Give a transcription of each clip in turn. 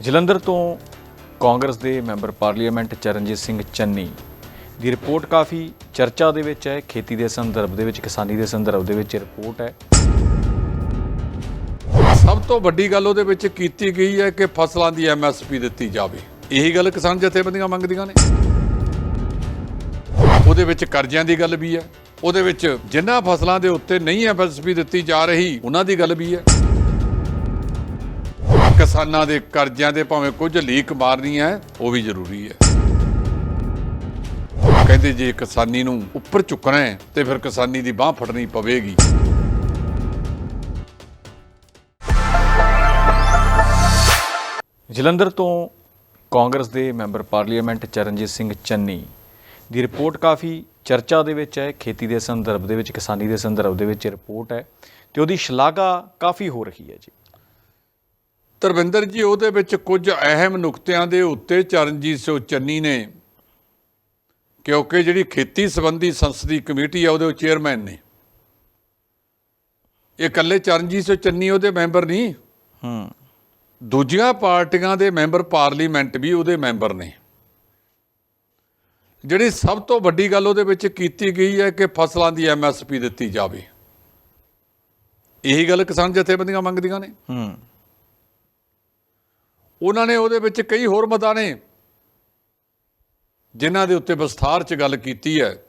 ਜਲੰਧਰ ਤੋਂ ਕਾਂਗਰਸ ਦੇ member parliament Charanjit Singh Channi ਦੀ ਰਿਪੋਰਟ ਕਾਫੀ ਚਰਚਾ ਦੇ ਵਿੱਚ ਹੈ, ਖੇਤੀ ਦੇ ਸੰਦਰਭ ਦੇ ਵਿੱਚ, ਕਿਸਾਨੀ ਦੇ ਸੰਦਰਭ ਦੇ ਵਿੱਚ ਰਿਪੋਰਟ ਹੈ। ਸਭ ਤੋਂ ਵੱਡੀ ਗੱਲ ਉਹਦੇ ਵਿੱਚ ਕੀਤੀ ਗਈ ਹੈ ਕਿ ਫਸਲਾਂ ਦੀ ਐਮਐਸਪੀ ਦਿੱਤੀ ਜਾਵੇ। ਇਹੀ ਗੱਲ ਕਿਸਾਨ ਜਥੇਬੰਦੀਆਂ ਮੰਗਦੀਆਂ ਨੇ। ਉਹਦੇ ਵਿੱਚ ਕਰਜ਼ਿਆਂ ਦੀ ਗੱਲ ਵੀ ਹੈ। ਉਹਦੇ ਵਿੱਚ ਜਿਨ੍ਹਾਂ ਫਸਲਾਂ ਦੇ ਉੱਤੇ ਨਹੀਂ ਐਮਐਸਪੀ ਦਿੱਤੀ ਜਾ ਰਹੀ, ਉਹਨਾਂ ਦੀ ਗੱਲ ਵੀ ਹੈ। ਕਿਸਾਨਾਂ ਦੇ ਕਰਜ਼ਿਆਂ ਦੇ ਭਾਵੇਂ ਕੁਝ ਲੀਕ ਮਾਰਨੀ ਹੈ, ਉਹ ਵੀ ਜ਼ਰੂਰੀ ਹੈ। ਕਹਿੰਦੇ ਜੇ ਕਿਸਾਨੀ ਨੂੰ ਉੱਪਰ ਚੁੱਕਣਾ ਹੈ, ਤੇ ਫਿਰ ਕਿਸਾਨੀ ਦੀ ਬਾਹ ਫੜਨੀ ਪਵੇਗੀ। ਜਲੰਧਰ ਤੋਂ ਕਾਂਗਰਸ ਦੇ ਮੈਂਬਰ ਪਾਰਲੀਮੈਂਟ ਚਰਨਜੀਤ ਸਿੰਘ ਚੰਨੀ ਦੀ ਰਿਪੋਰਟ ਕਾਫੀ ਚਰਚਾ ਦੇ ਵਿੱਚ ਹੈ, ਖੇਤੀ ਦੇ ਸੰਦਰਭ ਦੇ ਵਿੱਚ, ਕਿਸਾਨੀ ਦੇ ਸੰਦਰਭ ਦੇ ਵਿੱਚ ਰਿਪੋਰਟ ਹੈ, ਤੇ ਉਹਦੀ ਸ਼ਲਾਘਾ ਕਾਫੀ ਹੋ ਰਹੀ ਹੈ ਜੀ। ਧਰਮਿੰਦਰ ਜੀ ਉਹਦੇ ਵਿੱਚ ਕੁਝ ਅਹਿਮ ਨੁਕਤਿਆਂ ਦੇ ਉੱਤੇ ਚਰਨਜੀਤ ਸਿੰਘ ਚੰਨੀ ਨੇ ਕਿਉਂਕਿ ਜਿਹੜੀ ਖੇਤੀ ਸੰਬੰਧੀ ਸੰਸਦੀ ਕਮੇਟੀ ਆ ਉਹਦੇ ਉਹ ਚੇਅਰਮੈਨ ਨੇ। ਇਹ ਇਕੱਲੇ ਚਰਨਜੀਤ ਸਿੰਘ ਚੰਨੀ ਉਹਦੇ ਮੈਂਬਰ ਨਹੀਂ ਹੂੰ। ਦੂਜੀਆਂ ਪਾਰਟੀਆਂ ਦੇ ਮੈਂਬਰ ਪਾਰਲੀਮੈਂਟ ਵੀ ਉਹਦੇ ਮੈਂਬਰ ਨੇ। ਜਿਹੜੀ ਸਭ ਤੋਂ ਵੱਡੀ ਗੱਲ ਉਹਦੇ ਵਿੱਚ ਕੀਤੀ ਗਈ ਹੈ ਕਿ ਫਸਲਾਂ ਦੀ ਐਮਐਸਪੀ ਦਿੱਤੀ ਜਾਵੇ। ਇਹੀ ਗੱਲ ਕਿਸਾਨ ਜਥੇਬੰਦੀਆਂ ਮੰਗਦੀਆਂ ਨੇ। ਹੂੰ। ਉਹਨਾਂ ਨੇ ਉਹਦੇ ਵਿੱਚ ਕਈ ਹੋਰ ਮਤਾਂ ਨੇ, ਜਿਨ੍ਹਾਂ ਦੇ ਉੱਤੇ ਵਿਸਥਾਰ 'ਚ ਗੱਲ ਕੀਤੀ ਹੈ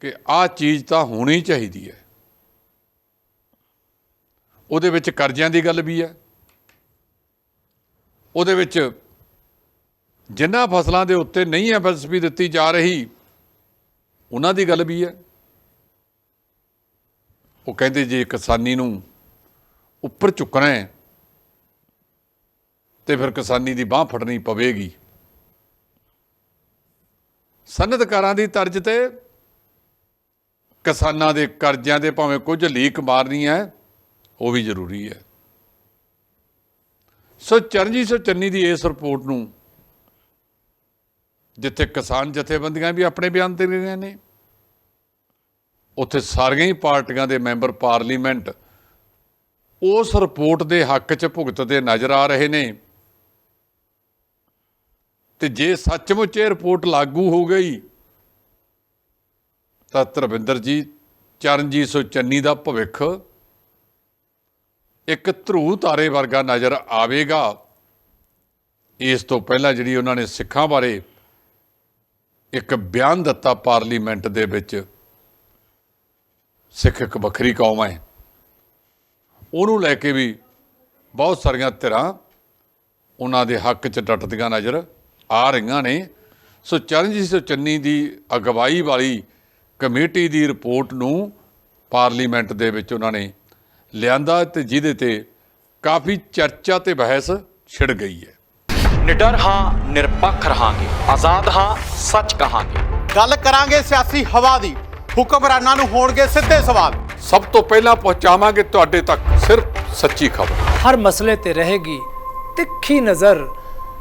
ਕਿ ਆਹ ਚੀਜ਼ ਤਾਂ ਹੋਣੀ ਚਾਹੀਦੀ ਹੈ। ਉਹਦੇ ਵਿੱਚ ਕਰਜ਼ਿਆਂ ਦੀ ਗੱਲ ਵੀ ਹੈ। ਉਹਦੇ ਵਿੱਚ ਜਿਨ੍ਹਾਂ ਫਸਲਾਂ ਦੇ ਉੱਤੇ ਨਹੀਂ ਐਮਐਸਪੀ ਦਿੱਤੀ ਜਾ ਰਹੀ, ਉਹਨਾਂ ਦੀ ਗੱਲ ਵੀ ਹੈ। ਉਹ ਕਹਿੰਦੇ ਜੇ ਕਿਸਾਨੀ ਨੂੰ ਉੱਪਰ ਚੁੱਕਣਾ ਹੈ ਤੇ ਫਿਰ ਕਿਸਾਨੀ ਦੀ ਬਾਹ ਫੜਨੀ ਪਵੇਗੀ। ਸਨਅਤਕਾਰਾਂ ਦੀ ਤਰਜ਼ ਤੇ ਕਿਸਾਨਾਂ ਦੇ ਕਰਜ਼ਿਆਂ ਦੇ ਭਾਵੇਂ ਕੁਝ ਲੀਕ ਮਾਰਨੀ ਹੈ, ਉਹ ਵੀ ਜ਼ਰੂਰੀ ਹੈ। ਸੋ ਚਰਨਜੀਤ ਸਿੰਘ ਚੰਨੀ ਦੀ ਇਸ ਰਿਪੋਰਟ ਨੂੰ ਜਿੱਥੇ ਕਿਸਾਨ ਜਥੇਬੰਦੀਆਂ ਵੀ ਆਪਣੇ ਬਿਆਨ ਦੇ ਰਹੀਆਂ ਨੇ, ਉੱਥੇ ਸਾਰੀਆਂ ਹੀ ਪਾਰਟੀਆਂ ਦੇ ਮੈਂਬਰ ਪਾਰਲੀਮੈਂਟ ਉਸ ਰਿਪੋਰਟ ਦੇ ਹੱਕ 'ਚ ਭੁਗਤਦੇ ਨਜ਼ਰ ਆ ਰਹੇ ਨੇ। ਤੇ ਜੇ ਸੱਚਮੁੱਚ ਇਹ ਰਿਪੋਰਟ ਲਾਗੂ ਹੋ ਗਈ, ਤਾਂ ਧਰਮਿੰਦਰ ਜੀ ਚਰਨਜੀਤ ਸਿੰਘ ਚੰਨੀ ਦਾ ਭਵਿੱਖ ਇੱਕ ਧਰੂ ਤਾਰੇ ਵਰਗਾ ਨਜ਼ਰ ਆਵੇਗਾ। ਇਸ ਤੋਂ ਪਹਿਲਾਂ ਜਿਹੜੀ ਉਹਨਾਂ ਨੇ ਸਿੱਖਾਂ ਬਾਰੇ ਇੱਕ ਬਿਆਨ ਦਿੱਤਾ ਪਾਰਲੀਮੈਂਟ ਦੇ ਵਿੱਚ, ਸਿੱਖ ਇੱਕ ਵੱਖਰੀ ਕੌਮ ਹੈ। ਉਹਨੂੰ ਲੈ ਕੇ ਵੀ ਬਹੁਤ ਸਾਰੀਆਂ ਧਿਰਾਂ ਉਹਨਾਂ ਦੇ ਹੱਕ 'ਚ ਡਟਦੀਆਂ ਨਜ਼ਰ ਆ ਰਹੀਆਂ ਨੇ। ਸੋ ਚਰਨਜੀਤ ਸਿੰਘ ਚੰਨੀ ਦੀ ਅਗਵਾਈ ਵਾਲੀ ਕਮੇਟੀ ਦੀ ਰਿਪੋਰਟ ਨੂੰ ਪਾਰਲੀਮੈਂਟ ਦੇ ਵਿੱਚ ਉਹਨਾਂ ਨੇ ਲਿਆਂਦਾ ਤੇ ਜਿਹਦੇ ਤੇ ਕਾਫੀ ਚਰਚਾ ਤੇ ਬਹਿਸ ਛਿੜ ਗਈ ਹੈ। ਨਿਡਰ ਹਾਂ ਨਿਰਪੱਖ ਰਹਾਂਗੇ। ਆਜ਼ਾਦ ਹਾਂ ਸੱਚ ਕਹਾਂਗੇ। ਗੱਲ ਕਰਾਂਗੇ ਸਿਆਸੀ ਹਵਾ ਦੀ। ਹੁਕਮਰਾਨਾਂ ਨੂੰ ਹੋਣਗੇ ਸਿੱਧੇ ਸਵਾਲ। ਸਭ ਤੋਂ ਪਹਿਲਾਂ ਪਹੁੰਚਾਵਾਂਗੇ ਤੁਹਾਡੇ ਤੱਕ ਸਿਰਫ ਸੱਚੀ ਖਬਰ। ਹਰ ਮਸਲੇ ਤੇ ਰਹੇਗੀ ਤਿੱਖੀ ਨਜ਼ਰ।